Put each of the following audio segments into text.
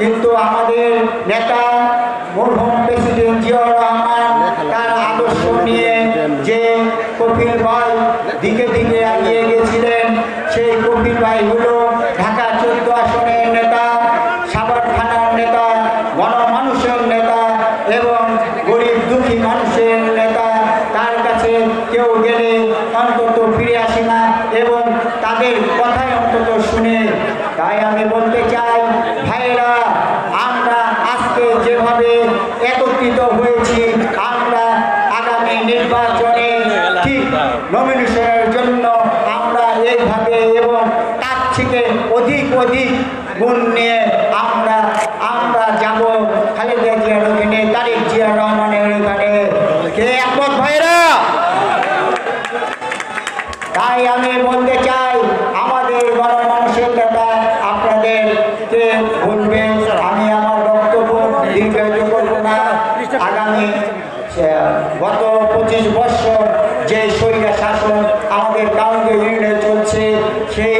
কিন্তু আমাদের নেতা মরহুম প্রেসিডেন্ট জিয়াউর রহমান তার আদর্শ নিয়ে যে কপিল ভাই দিকে দিকে এগিয়ে গেছিলেন, সেই কপিল ভাই হলো ঢাকা চোদ্দ আসনের নেতা সাভার থানার নেতা, গণমানুষের নেতা এবং গরিব দুঃখী মানুষের নেতা। তার কাছে কেউ গেলে অন্তত ফিরে আসে না এবং তাদের কথাই অন্তত শুনে তাই আমি বলতে চাই ভাইরা আমরা আজকে যেভাবে একত্রিত হয়েছি, আমরা আগামী নির্বাচনে ঠিক নমিনেশনের জন্য আমরা এইভাবে এবং তার থেকে অধিক অধিক গুণ নিয়ে আমরা আমরা যাব। খালেদা জিয়ার ওখানে তারিক জিয়া রহমানের ওখানে কে একমত ভাইরা তাই আমি বলতে চাই, আমাদের গণমানুষের নেতা আপনাদেরকে বলবেন আমি আমার বক্তব্য দীর্ঘায়িত করব না আগামী গত পঁচিশ বছর যে স্বৈরা শাসন আমাদের কাউকে ইউনিয়নে চলছে, সেই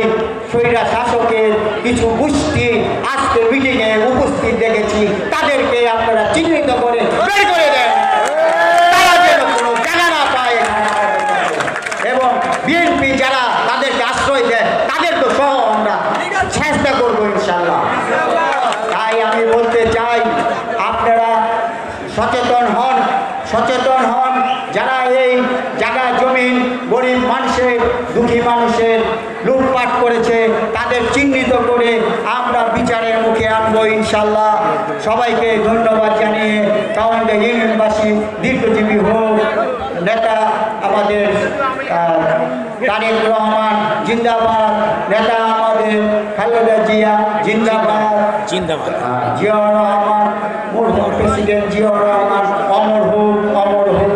স্বৈরা শাসকের কিছু গোষ্ঠী আজকে মিটিংয়ে উপস্থিত দেখেছি। তাদেরকে আপনারা চিহ্নিত করে বের করে দেন তারা যেন কোনো জায়গা না পায় এবং বিএনপি যারা তাদেরকে আশ্রয় দেয় তাদেরকে সহ আমরা চেষ্টা করব ইনশাল্লাহ তাই আমি বলতে চাই আপনারা সচেতন হন সচেতন হন। যারা এই জায়গা জমিন গরিব মানুষের দুঃখী মানুষের লুটপাট করেছে তাদের চিহ্নিত করে আমরা বিচারের মুখে আনব ইনশাল্লাহ। সবাইকে ধন্যবাদ জানিয়ে কাউন্টে ইউনিয়নবাসী দীর্ঘজীবী হোক নেতা আমাদের তারেক রহমান জিন্দাবাদ। নেতা আমাদের খালেদা জিয়া জিন্দাবাদ। জিন্দাবাদ। মরহুম প্রেসিডেন্ট জিয়াউর রহমান, অমর হোক অমর হোক,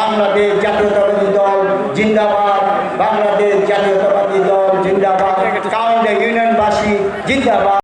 বাংলাদেশ জাতীয়তাবাদী দল, জিন্দাবাদ, বাংলাদেশ জাতীয়তাবাদী দল, জিন্দাবাদ কাউন্ডে ইউনিয়নবাসী, জিন্দাবাদ।